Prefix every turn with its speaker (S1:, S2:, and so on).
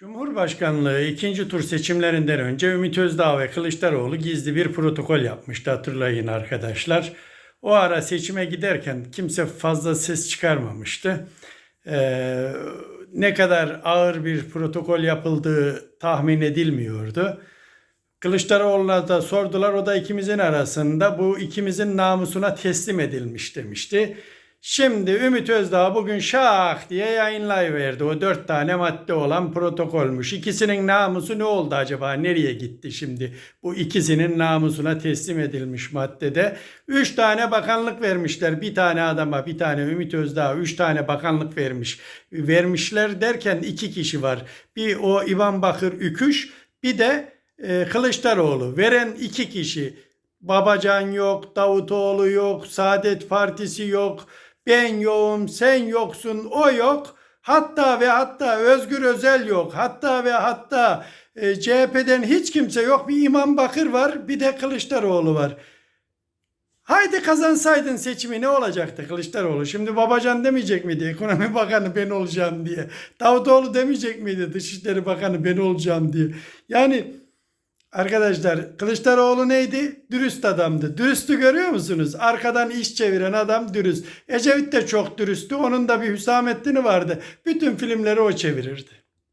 S1: Cumhurbaşkanlığı ikinci tur seçimlerinden önce Ümit Özdağ ve Kılıçdaroğlu gizli bir protokol yapmıştı hatırlayın arkadaşlar. O ara seçime giderken kimse fazla ses çıkarmamıştı. Ee, ne kadar ağır bir protokol yapıldığı tahmin edilmiyordu. Kılıçdaroğlu'na da sordular. O da ikimizin arasında bu ikimizin namusuna teslim edilmiş demişti. Şimdi Ümit Özdağ bugün şak diye yayınlayıverdi. O dört tane madde olan protokolmüş. İkisinin namusu ne oldu acaba? Nereye gitti şimdi? Bu ikisinin namusuna teslim edilmiş maddede. Üç tane bakanlık vermişler. Bir tane adama, bir tane Ümit Özdağ, üç tane bakanlık vermiş. Vermişler derken iki kişi var. Bir o İvan Bakır Üküş, bir de e, Kılıçdaroğlu. Veren iki kişi. Babacan yok, Davutoğlu yok, Saadet Partisi yok, ben yokum, sen yoksun, o yok. Hatta ve hatta Özgür Özel yok. Hatta ve hatta e, CHP'den hiç kimse yok. Bir İmam Bakır var, bir de Kılıçdaroğlu var. Haydi kazansaydın seçimi ne olacaktı Kılıçdaroğlu? Şimdi Babacan demeyecek miydi ekonomi bakanı ben olacağım diye. Davutoğlu demeyecek miydi dışişleri bakanı ben olacağım diye. Yani arkadaşlar Kılıçdaroğlu neydi? Dürüst adamdı. Dürüstü görüyor musunuz? Arkadan iş çeviren adam dürüst. Ecevit de çok dürüsttü. Onun da bir Hüsamettin'i vardı. Bütün filmleri o çevirirdi.